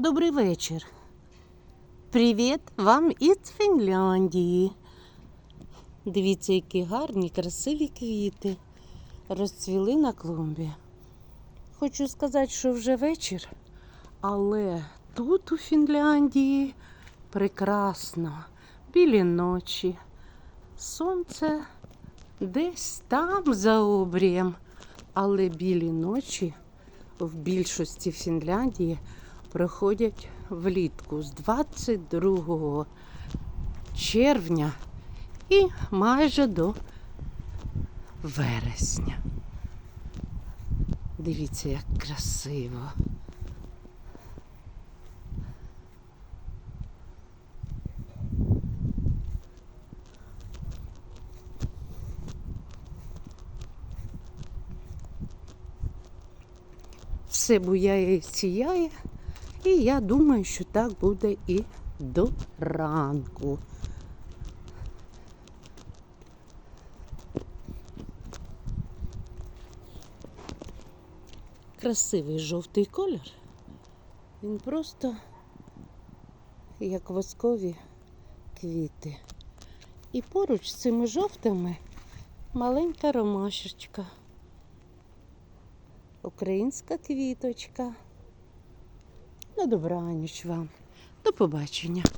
Добрий вечір. Привіт вам із Фінляндії. Дивіться, які гарні, красиві квіти розцвіли на клумбі. Хочу сказати, що вже вечір, але тут у Фінляндії прекрасно, білі ночі. Сонце десь там за обрієм, але білі ночі в більшості Фінляндії проходять влітку з 22 червня і майже до вересня. Дивіться, як красиво. Все буяє і сіяє. І я думаю, що так буде і до ранку. Красивий жовтий колір. Він просто як воскові квіти. І поруч з цими жовтими маленька ромашечка. Українська квіточка. На добраніч вам. До побачення.